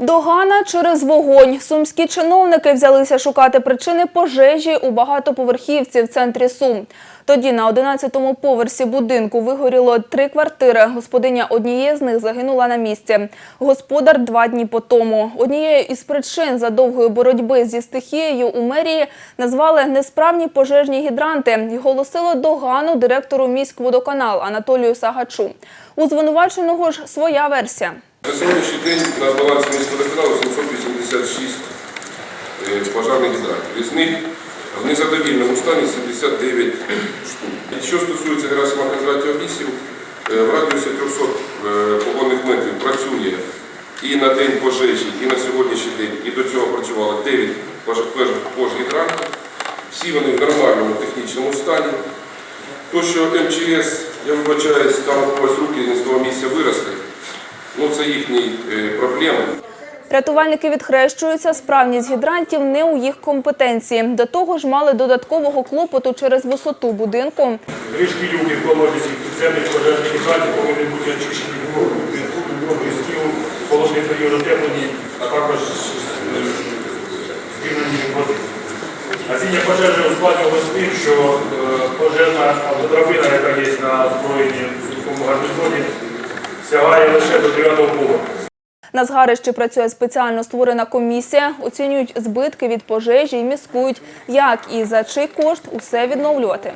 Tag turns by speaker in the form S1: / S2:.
S1: Догана через вогонь. Сумські чиновники взялися шукати причини пожежі у багатоповерхівці в центрі Сум. Тоді на 11-му поверсі будинку вигоріло три квартири. Господиня однієї з них загинула на місці. Господар два дні по тому. Однією із причин задовгої боротьби зі стихією у мерії назвали несправні пожежні гідранти і голосили догану директору міськводоканал Анатолію Сагачу. У звинуваченого ж своя версія.
S2: На сьогоднішній день на балансі міського водоканалу 786 е, пожежних гідрантів. Із них в незадовільному стані 79 штук. І Що стосується Герасима Кондратія лісів, е, в радіусі 300 е, погонних метрів працює і на день пожежі, і на сьогоднішній день, і до цього працювало 9 пожежгідрантів. Всі вони в нормальному технічному стані. То, що МЧС, я вибачаюсь, там у руки з того місця виросли, ну це їхні е, проблеми.
S1: Рятувальники відхрещуються, справність гідрантів не у їх компетенції. До того ж мали додаткового клопоту через висоту будинку.
S3: Кришки люки в колодязі підземних пожежних гідрантів повинні бути очищені від від листів, холодний період утеплені, а також звільнені води. Гасіння пожежі ускладнювалося тим, що е, пожежна автодрабина, яка є на озброєнні в такому гарнізоні, сягає лише до 9 поверху.
S1: На згарищі працює спеціально створена комісія, оцінюють збитки від пожежі і міскують, як і за чий кошт усе відновлювати.